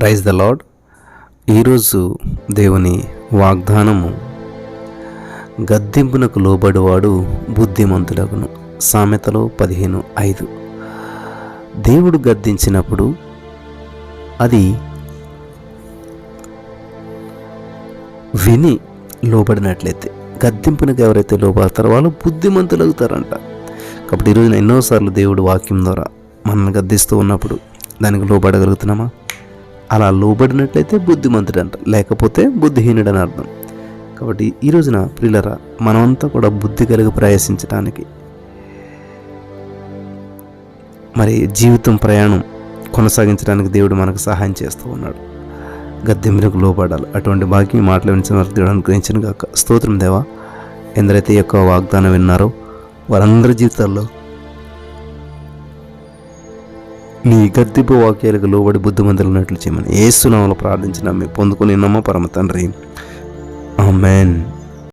Praise the lord ఈరోజు దేవుని వాగ్దానము గద్దింపునకు లోబడివాడు బుద్ధిమంతుడగును. సామెతలో పదిహేను ఐదు. దేవుడు గద్దించినప్పుడు అది విని లోబడినట్లయితే గద్దింపునకు ఎవరైతే లోబడతారో వాళ్ళు బుద్ధిమంతులు అవుతారంట కాబట్టి ఈరోజు ఎన్నోసార్లు దేవుడు వాక్యం ద్వారా మనల్ని గద్దిస్తూ ఉన్నప్పుడు దానికి లోబడగలుగుతున్నామా? అలా లోబడినట్లయితే బుద్ధిమంతుడు అంట లేకపోతే బుద్ధిహీనుడు అని అర్థం. కాబట్టి ఈ రోజున ప్రియులరా మనమంతా కూడా బుద్ధి కలిగి ప్రయాసించడానికి మరి జీవితం ప్రయాణం కొనసాగించడానికి దేవుడు మనకు సహాయం చేస్తూ ఉన్నాడు. గద్దెంపులకు లోపడాలి అటువంటి భాగ్యం మాటలు వినిచిన వారికి దేవుడు అనుగ్రహించిన కాక స్తోత్రం దేవా ఎందరైతే ఈ యొక్క వాగ్దానం విన్నారో వారందరి జీవితాల్లో నీ గద్దింపు వాక్యాలకు లోబడి బుద్ధిమంతులున్నట్లు చేయమని ఏసునామలు ప్రార్థించిన. మీ పొందుకుని నమ్మ పరమ తండ్రి? ఆమెన్.